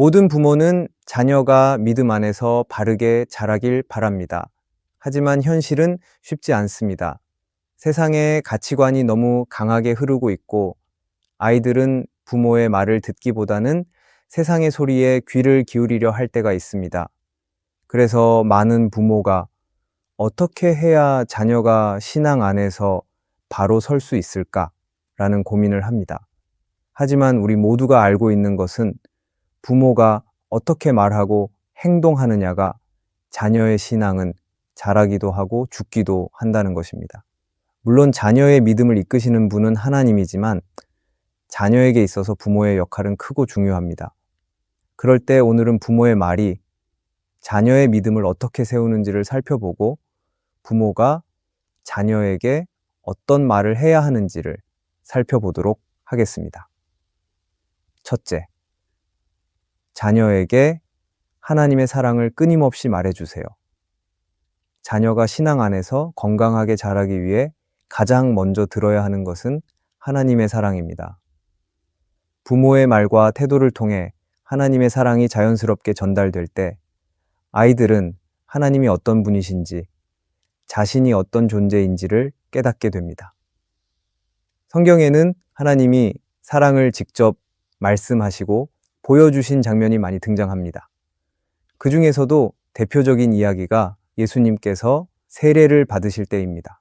모든 부모는 자녀가 믿음 안에서 바르게 자라길 바랍니다. 하지만 현실은 쉽지 않습니다. 세상의 가치관이 너무 강하게 흐르고 있고 아이들은 부모의 말을 듣기보다는 세상의 소리에 귀를 기울이려 할 때가 있습니다. 그래서 많은 부모가 어떻게 해야 자녀가 신앙 안에서 바로 설 수 있을까라는 고민을 합니다. 하지만 우리 모두가 알고 있는 것은 부모가 어떻게 말하고 행동하느냐가 자녀의 신앙은 자라기도 하고 죽기도 한다는 것입니다. 물론 자녀의 믿음을 이끄시는 분은 하나님이지만 자녀에게 있어서 부모의 역할은 크고 중요합니다. 그럴 때 오늘은 부모의 말이 자녀의 믿음을 어떻게 세우는지를 살펴보고 부모가 자녀에게 어떤 말을 해야 하는지를 살펴보도록 하겠습니다. 첫째, 자녀에게 하나님의 사랑을 끊임없이 말해주세요. 자녀가 신앙 안에서 건강하게 자라기 위해 가장 먼저 들어야 하는 것은 하나님의 사랑입니다. 부모의 말과 태도를 통해 하나님의 사랑이 자연스럽게 전달될 때 아이들은 하나님이 어떤 분이신지 자신이 어떤 존재인지를 깨닫게 됩니다. 성경에는 하나님이 사랑을 직접 말씀하시고 보여주신 장면이 많이 등장합니다. 그 중에서도 대표적인 이야기가 예수님께서 세례를 받으실 때입니다.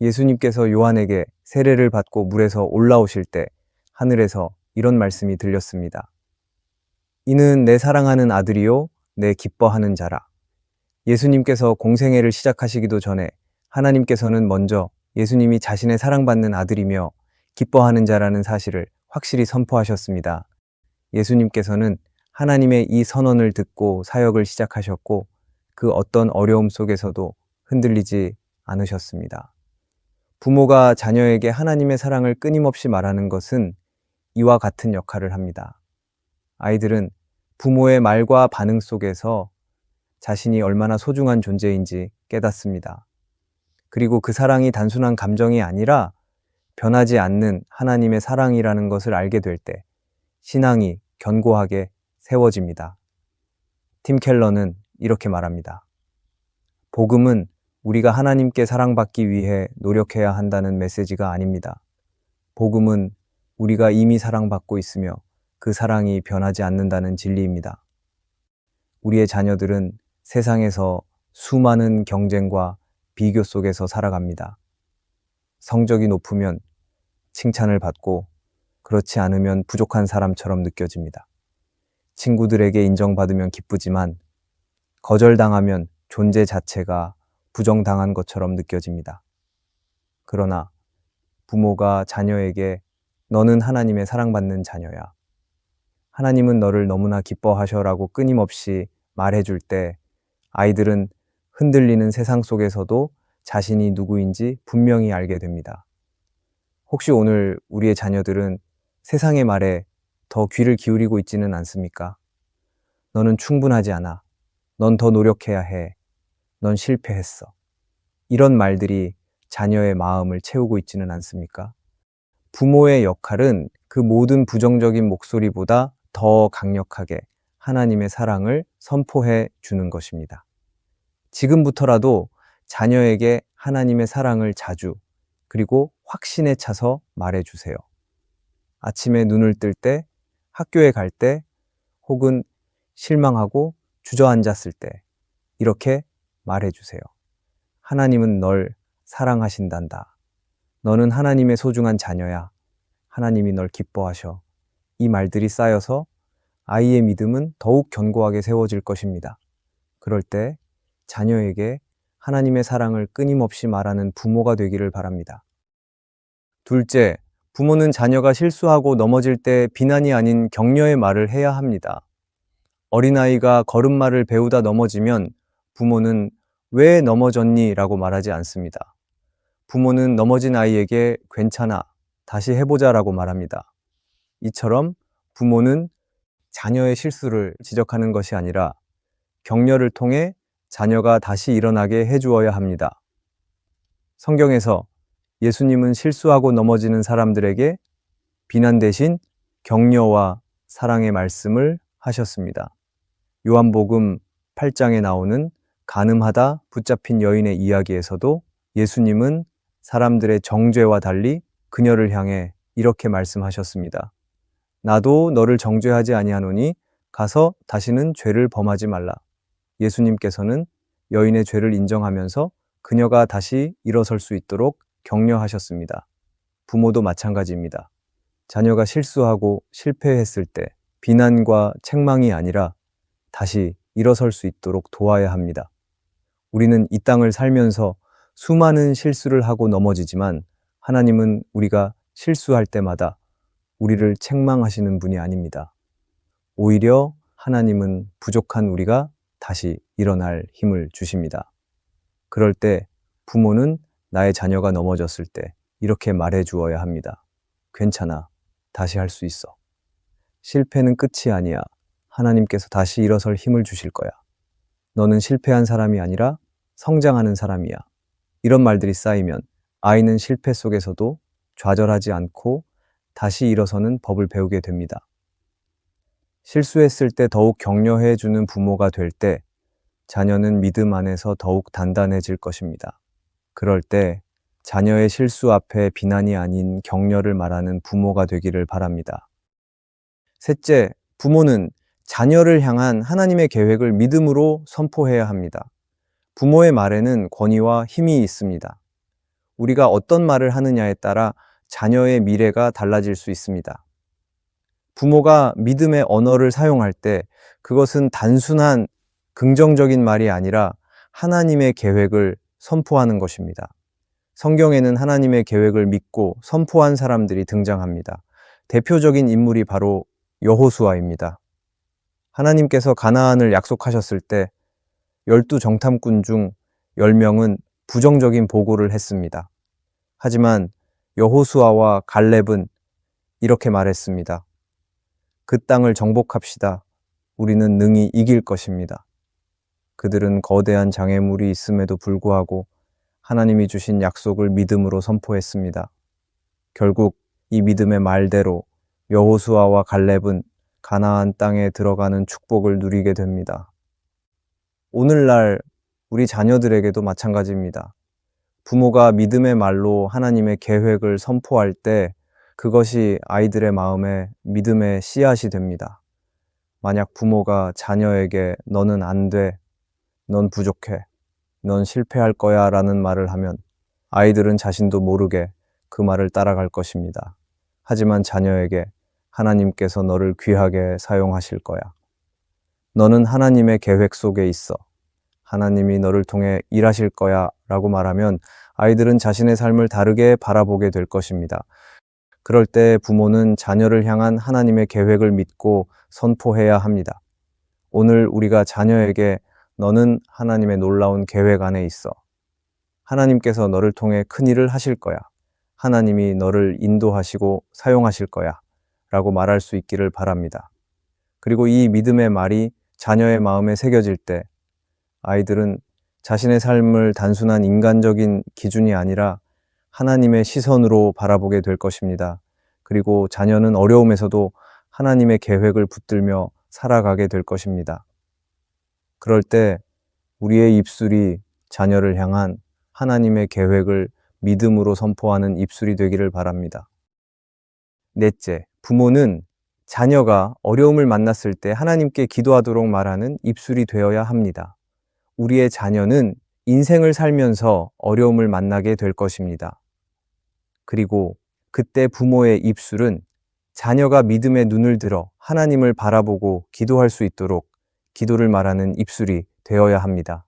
예수님께서 요한에게 세례를 받고 물에서 올라오실 때 하늘에서 이런 말씀이 들렸습니다. 이는 내 사랑하는 아들이요, 내 기뻐하는 자라. 예수님께서 공생애를 시작하시기도 전에 하나님께서는 먼저 예수님이 자신의 사랑받는 아들이며 기뻐하는 자라는 사실을 확실히 선포하셨습니다. 예수님께서는 하나님의 이 선언을 듣고 사역을 시작하셨고 그 어떤 어려움 속에서도 흔들리지 않으셨습니다. 부모가 자녀에게 하나님의 사랑을 끊임없이 말하는 것은 이와 같은 역할을 합니다. 아이들은 부모의 말과 반응 속에서 자신이 얼마나 소중한 존재인지 깨닫습니다. 그리고 그 사랑이 단순한 감정이 아니라 변하지 않는 하나님의 사랑이라는 것을 알게 될 때 신앙이 견고하게 세워집니다. 팀 켈러는 이렇게 말합니다. 복음은 우리가 하나님께 사랑받기 위해 노력해야 한다는 메시지가 아닙니다. 복음은 우리가 이미 사랑받고 있으며 그 사랑이 변하지 않는다는 진리입니다. 우리의 자녀들은 세상에서 수많은 경쟁과 비교 속에서 살아갑니다. 성적이 높으면 칭찬을 받고 그렇지 않으면 부족한 사람처럼 느껴집니다. 친구들에게 인정받으면 기쁘지만 거절당하면 존재 자체가 부정당한 것처럼 느껴집니다. 그러나 부모가 자녀에게 너는 하나님의 사랑받는 자녀야. 하나님은 너를 너무나 기뻐하셔라고 끊임없이 말해줄 때 아이들은 흔들리는 세상 속에서도 자신이 누구인지 분명히 알게 됩니다. 혹시 오늘 우리의 자녀들은 세상의 말에 더 귀를 기울이고 있지는 않습니까? 너는 충분하지 않아. 넌 더 노력해야 해. 넌 실패했어. 이런 말들이 자녀의 마음을 채우고 있지는 않습니까? 부모의 역할은 그 모든 부정적인 목소리보다 더 강력하게 하나님의 사랑을 선포해 주는 것입니다. 지금부터라도 자녀에게 하나님의 사랑을 자주 그리고 확신에 차서 말해 주세요. 아침에 눈을 뜰 때, 학교에 갈 때, 혹은 실망하고 주저앉았을 때, 이렇게 말해 주세요. 하나님은 널 사랑하신단다. 너는 하나님의 소중한 자녀야. 하나님이 널 기뻐하셔. 이 말들이 쌓여서 아이의 믿음은 더욱 견고하게 세워질 것입니다. 그럴 때 자녀에게 하나님의 사랑을 끊임없이 말하는 부모가 되기를 바랍니다. 둘째, 부모는 자녀가 실수하고 넘어질 때 비난이 아닌 격려의 말을 해야 합니다. 어린아이가 걸음마를 배우다 넘어지면 부모는 왜 넘어졌니? 라고 말하지 않습니다. 부모는 넘어진 아이에게 괜찮아, 다시 해보자 라고 말합니다. 이처럼 부모는 자녀의 실수를 지적하는 것이 아니라 격려를 통해 자녀가 다시 일어나게 해주어야 합니다. 성경에서 예수님은 실수하고 넘어지는 사람들에게 비난 대신 격려와 사랑의 말씀을 하셨습니다. 요한복음 8장에 나오는 가늠하다 붙잡힌 여인의 이야기에서도 예수님은 사람들의 정죄와 달리 그녀를 향해 이렇게 말씀하셨습니다. 나도 너를 정죄하지 아니하노니 가서 다시는 죄를 범하지 말라. 예수님께서는 여인의 죄를 인정하면서 그녀가 다시 일어설 수 있도록 격려하셨습니다. 부모도 마찬가지입니다. 자녀가 실수하고 실패했을 때 비난과 책망이 아니라 다시 일어설 수 있도록 도와야 합니다. 우리는 이 땅을 살면서 수많은 실수를 하고 넘어지지만 하나님은 우리가 실수할 때마다 우리를 책망하시는 분이 아닙니다. 오히려 하나님은 부족한 우리가 다시 일어날 힘을 주십니다. 그럴 때 부모는 나의 자녀가 넘어졌을 때 이렇게 말해 주어야 합니다. 괜찮아. 다시 할 수 있어. 실패는 끝이 아니야. 하나님께서 다시 일어설 힘을 주실 거야. 너는 실패한 사람이 아니라 성장하는 사람이야. 이런 말들이 쌓이면 아이는 실패 속에서도 좌절하지 않고 다시 일어서는 법을 배우게 됩니다. 실수했을 때 더욱 격려해 주는 부모가 될 때 자녀는 믿음 안에서 더욱 단단해질 것입니다. 그럴 때 자녀의 실수 앞에 비난이 아닌 격려를 말하는 부모가 되기를 바랍니다. 셋째, 부모는 자녀를 향한 하나님의 계획을 믿음으로 선포해야 합니다. 부모의 말에는 권위와 힘이 있습니다. 우리가 어떤 말을 하느냐에 따라 자녀의 미래가 달라질 수 있습니다. 부모가 믿음의 언어를 사용할 때 그것은 단순한 긍정적인 말이 아니라 하나님의 계획을 선포하는 것입니다. 성경에는 하나님의 계획을 믿고 선포한 사람들이 등장합니다. 대표적인 인물이 바로 여호수아입니다. 하나님께서 가나안을 약속하셨을 때 열두 정탐꾼 중 10명은 부정적인 보고를 했습니다. 하지만 여호수아와 갈렙은 이렇게 말했습니다. 그 땅을 정복합시다. 우리는 능히 이길 것입니다. 그들은 거대한 장애물이 있음에도 불구하고 하나님이 주신 약속을 믿음으로 선포했습니다. 결국 이 믿음의 말대로 여호수아와 갈렙은 가나안 땅에 들어가는 축복을 누리게 됩니다. 오늘날 우리 자녀들에게도 마찬가지입니다. 부모가 믿음의 말로 하나님의 계획을 선포할 때 그것이 아이들의 마음에 믿음의 씨앗이 됩니다. 만약 부모가 자녀에게 너는 안 돼, 넌 부족해, 넌 실패할 거야 라는 말을 하면 아이들은 자신도 모르게 그 말을 따라갈 것입니다. 하지만 자녀에게 하나님께서 너를 귀하게 사용하실 거야. 너는 하나님의 계획 속에 있어. 하나님이 너를 통해 일하실 거야 라고 말하면 아이들은 자신의 삶을 다르게 바라보게 될 것입니다. 그럴 때 부모는 자녀를 향한 하나님의 계획을 믿고 선포해야 합니다. 오늘 우리가 자녀에게 너는 하나님의 놀라운 계획 안에 있어. 하나님께서 너를 통해 큰 일을 하실 거야. 하나님이 너를 인도하시고 사용하실 거야. 라고 말할 수 있기를 바랍니다. 그리고 이 믿음의 말이 자녀의 마음에 새겨질 때 아이들은 자신의 삶을 단순한 인간적인 기준이 아니라 하나님의 시선으로 바라보게 될 것입니다. 그리고 자녀는 어려움에서도 하나님의 계획을 붙들며 살아가게 될 것입니다. 그럴 때 우리의 입술이 자녀를 향한 하나님의 계획을 믿음으로 선포하는 입술이 되기를 바랍니다. 넷째, 부모는 자녀가 어려움을 만났을 때 하나님께 기도하도록 말하는 입술이 되어야 합니다. 우리의 자녀는 인생을 살면서 어려움을 만나게 될 것입니다. 그리고 그때 부모의 입술은 자녀가 믿음의 눈을 들어 하나님을 바라보고 기도할 수 있도록 기도를 말하는 입술이 되어야 합니다.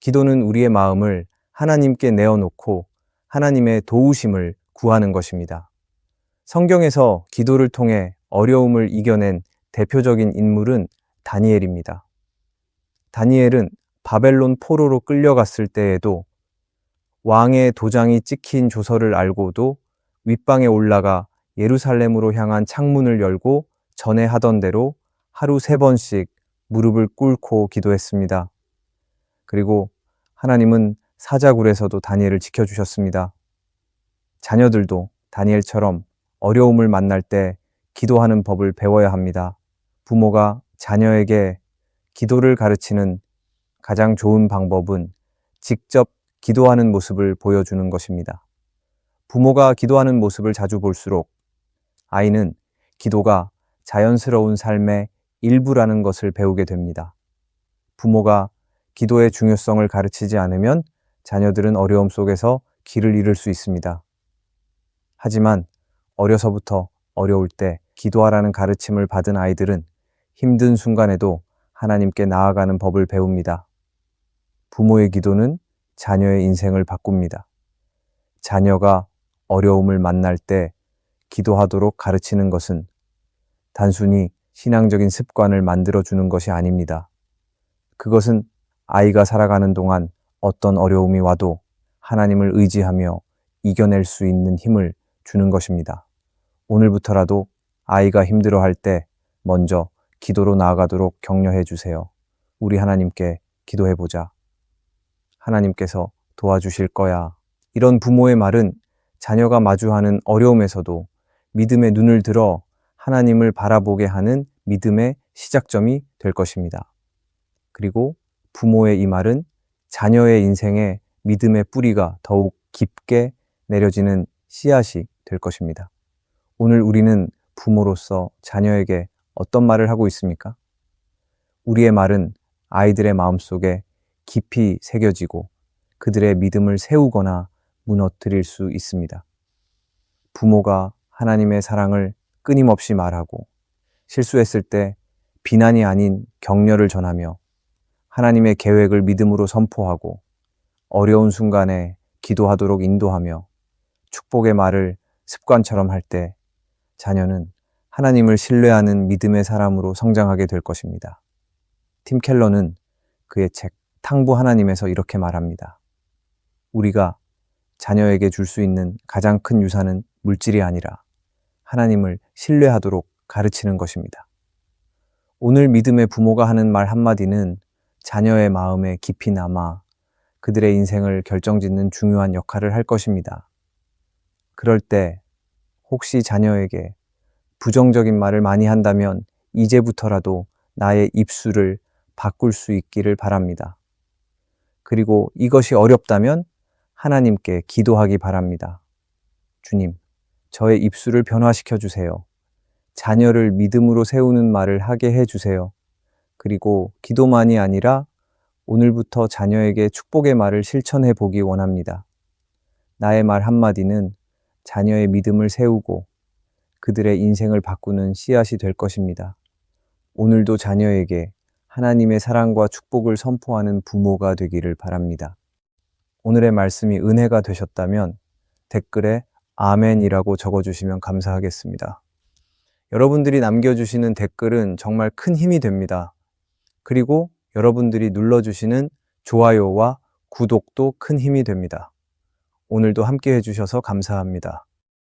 기도는 우리의 마음을 하나님께 내어놓고 하나님의 도우심을 구하는 것입니다. 성경에서 기도를 통해 어려움을 이겨낸 대표적인 인물은 다니엘입니다. 다니엘은 바벨론 포로로 끌려갔을 때에도 왕의 도장이 찍힌 조서를 알고도 윗방에 올라가 예루살렘으로 향한 창문을 열고 전에 하던 대로 하루 세 번씩 무릎을 꿇고 기도했습니다. 그리고 하나님은 사자굴에서도 다니엘을 지켜주셨습니다. 자녀들도 다니엘처럼 어려움을 만날 때 기도하는 법을 배워야 합니다. 부모가 자녀에게 기도를 가르치는 가장 좋은 방법은 직접 기도하는 모습을 보여주는 것입니다. 부모가 기도하는 모습을 자주 볼수록 아이는 기도가 자연스러운 삶의 일부라는 것을 배우게 됩니다. 부모가 기도의 중요성을 가르치지 않으면 자녀들은 어려움 속에서 길을 잃을 수 있습니다. 하지만 어려서부터 어려울 때 기도하라는 가르침을 받은 아이들은 힘든 순간에도 하나님께 나아가는 법을 배웁니다. 부모의 기도는 자녀의 인생을 바꿉니다. 자녀가 어려움을 만날 때 기도하도록 가르치는 것은 단순히 신앙적인 습관을 만들어 주는 것이 아닙니다. 그것은 아이가 살아가는 동안 어떤 어려움이 와도 하나님을 의지하며 이겨낼 수 있는 힘을 주는 것입니다. 오늘부터라도 아이가 힘들어 할 때 먼저 기도로 나아가도록 격려해 주세요. 우리 하나님께 기도해 보자. 하나님께서 도와주실 거야. 이런 부모의 말은 자녀가 마주하는 어려움에서도 믿음의 눈을 들어 하나님을 바라보게 하는 믿음의 시작점이 될 것입니다. 그리고 부모의 이 말은 자녀의 인생에 믿음의 뿌리가 더욱 깊게 내려지는 씨앗이 될 것입니다. 오늘 우리는 부모로서 자녀에게 어떤 말을 하고 있습니까? 우리의 말은 아이들의 마음속에 깊이 새겨지고 그들의 믿음을 세우거나 무너뜨릴 수 있습니다. 부모가 하나님의 사랑을 끊임없이 말하고 실수했을 때 비난이 아닌 격려를 전하며 하나님의 계획을 믿음으로 선포하고 어려운 순간에 기도하도록 인도하며 축복의 말을 습관처럼 할 때 자녀는 하나님을 신뢰하는 믿음의 사람으로 성장하게 될 것입니다. 팀 켈러는 그의 책 탕부 하나님에서 이렇게 말합니다. 우리가 자녀에게 줄 수 있는 가장 큰 유산은 물질이 아니라 하나님을 신뢰하도록 가르치는 것입니다. 오늘 믿음의 부모가 하는 말 한마디는 자녀의 마음에 깊이 남아 그들의 인생을 결정짓는 중요한 역할을 할 것입니다. 그럴 때 혹시 자녀에게 부정적인 말을 많이 한다면 이제부터라도 나의 입술을 바꿀 수 있기를 바랍니다. 그리고 이것이 어렵다면 하나님께 기도하기 바랍니다. 주님, 저의 입술을 변화시켜 주세요. 자녀를 믿음으로 세우는 말을 하게 해 주세요. 그리고 기도만이 아니라 오늘부터 자녀에게 축복의 말을 실천해 보기 원합니다. 나의 말 한마디는 자녀의 믿음을 세우고 그들의 인생을 바꾸는 씨앗이 될 것입니다. 오늘도 자녀에게 하나님의 사랑과 축복을 선포하는 부모가 되기를 바랍니다. 오늘의 말씀이 은혜가 되셨다면 댓글에 아멘이라고 적어주시면 감사하겠습니다. 여러분들이 남겨주시는 댓글은 정말 큰 힘이 됩니다. 그리고 여러분들이 눌러주시는 좋아요와 구독도 큰 힘이 됩니다. 오늘도 함께 해주셔서 감사합니다.